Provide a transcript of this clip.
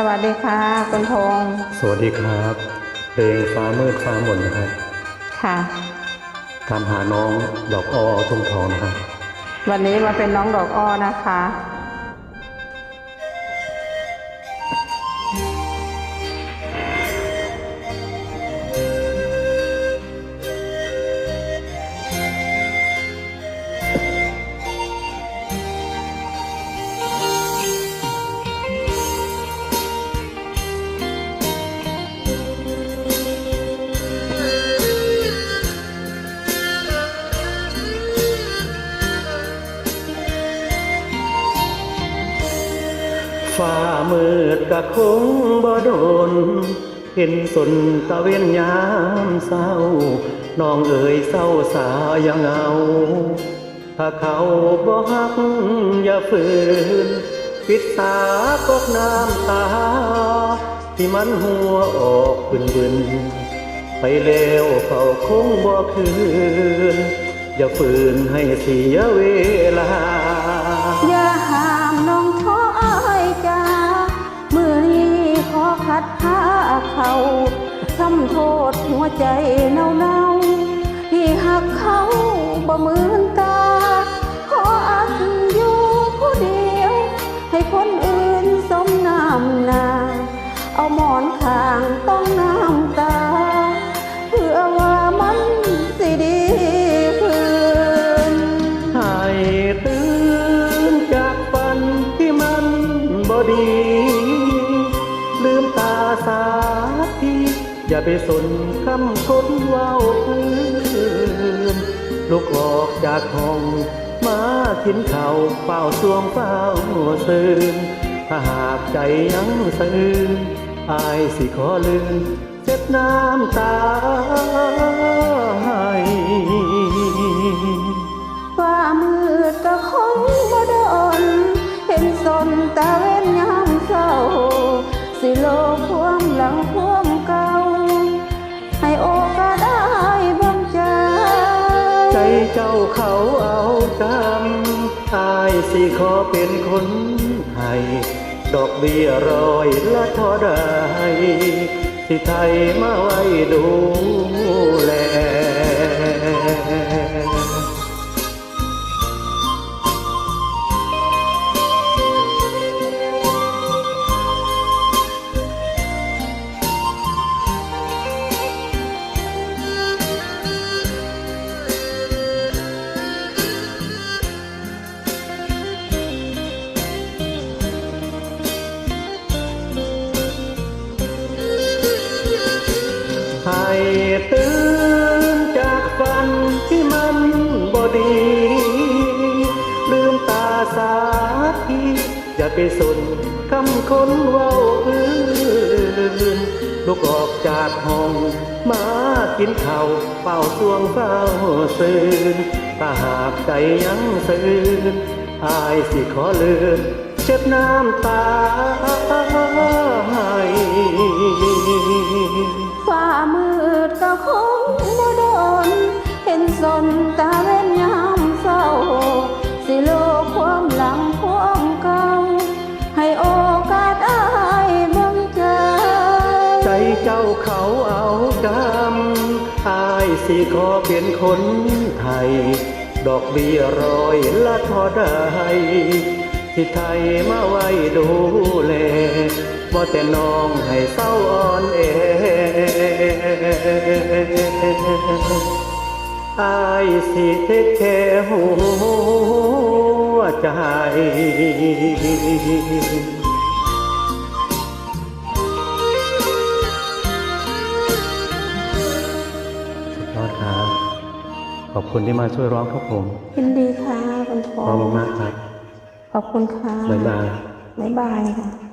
สวัสดีค่ะคุณพงษ์สวัสดีครับ เพลงฟ้ามืดฟ้าหมนนะครับค่ะตามหาน้องดอกอ้อทุ่งทองนะครับ วันนี้มาเป็นน้องดอกอ้อนะคะ ฟ้ามืดกะคงบ่โดน เห็นสนตะเวียนยามเศร้า น้องเอ๋ยเศร้าสายังเอา ถ้าเขาบ่ฮักอย่าฝืนปิดตากอกน้ำตา ที่มันหัวออกบึนบึนไปแล้วเขาคงบ่คืน อย่าฝืนให้เสียเวลา ดหาเขาทำโทษหัวใจเน่าเน่าๆที่หักเขาบ่เหมือนตา ขออักอยู่ผู้เดียว ให้คนอื่นสมน้ำนา เอาหมอนข้างต้องน้ำตา เพื่อว่ามันสิดีขึ้นให้ตื่าไปสนคำคนเว้าพื้นลุกออกจากห้องมากินข้าวเฝ้าสวงเฝ้าซื่นถ้าหากใจยังซื่นอายสิขอลืมเจ็บน้ำตา เจ้าเขาเอาจำอายสิขอเป็นคนไทยดอกเบี้ยรอยละทอได้ที่ไทยมาไว้ดูแล ให้ตื่นจากฝันที่มันบ่ดี ลืมตาสาทีอย่าไปสนคำคนเว้าอื่นลุกออกจากห้องมากินข้าวเฝ้าสวงเฝ้าซื่นถ้าหากใจยังซื่นอายสิขอเลือนเช็ดน้ำตาให้ สิขอเป็นคนไทย ดอกเบี้ยร้อยละทอได้ที่ไทยมาไว้ดูแลว่าแต่น้องให้เศร้าอ่อนเออายสิเทคแค่หัวใจ คุณที่มาช่วยร้องครับผมยินดีค่ะคุณพขอบงคุณษ์มากครับ ขอบคุณค่ะบ๊ายบายบ๊ายบายค่ะ